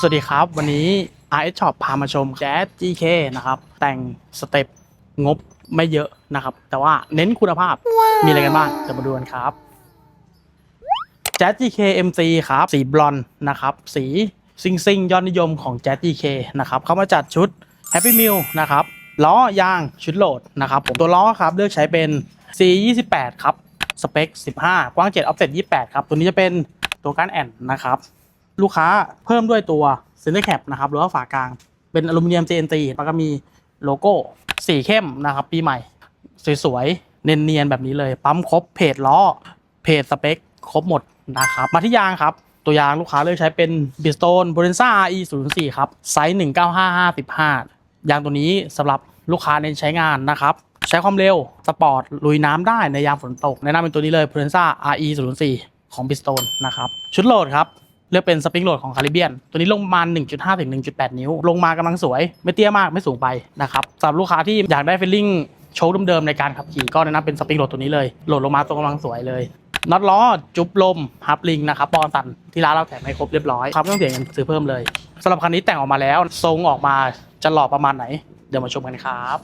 สวัสดีครับ วันนี้ RS Shop พามาชม Jazz GK นะครับ แต่งสเต็ปงบไม่เยอะนะครับ แต่ว่าเน้นคุณภาพมีอะไรกันบ้างเดี๋ยวมาดูกันครับ Jazz GK MC ครับ สีบลอนด์นะครับ สีซิงซิงยอดนิยมของ Jazz GK นะครับเขามาจัดชุด Happy Meal นะครับล้อยางชุดโหลดนะครับผมตัวล้อครับเลือกใช้เป็น C28 ครับสเปค 15 กว้าง7 offset 28 ครับ ตัวนี้จะเป็นตัวก้านแอนนะครับ ลูกค้าเพิ่มด้วยตัว center cap นะครับหรือว่าฝากลาง เป็นอลูมิเนียม JNT แล้วก็มีโลโก้สีเข้มนะครับ ปีใหม่ สวยๆ เนียนๆ แบบนี้เลย ปั๊มครบเพจล้อ เพจสเปค ครบหมดนะครับ มาที่ยางครับ ตัวยางลูกค้าเลือกใช้เป็น Bridgestone b o r e n z a RE 0 4ครับ ไซส์ 19555ยางตัวนี้สำหรับลูกค้าเน้นใช้งานนะครับ ใช้ความเร็ว สปอร์ต ลุยน้ำได้ในยามฝนตก แนะนำเป็นตัวนี้เลย b o r e n z a RE 0 4ของ Bridgestone นะครับ ชุดโหลดครับ เลือกเป็นสปริงโหลดของคาริเบียน ตัวนี้ลงมา 1.5 ถึง 1.8 นิ้ว ลงมากำลังสวย ไม่เตี้ยมากไม่สูงไปนะครับสำหรับลูกค้าที่อยากได้ฟีลลิ่งโชว์เดิมๆในการขับขี่ก็แนะนำเป็นสปริงโหลดตัวนี้เลย โหลดลงมาตรงกำลังสวยเลยน็อตล้อจุบลมฮับลิงนะครับปอนตันที่ร้านเราแถมให้ครบเรียบร้อยครับไม่ต้องเสียเงินซื้อเพิ่มเลยสำหรับคันนี้แต่งออกมาแล้วทรงออกมาจะหล่อประมาณไหน เดี๋ยวมาชมกันครับ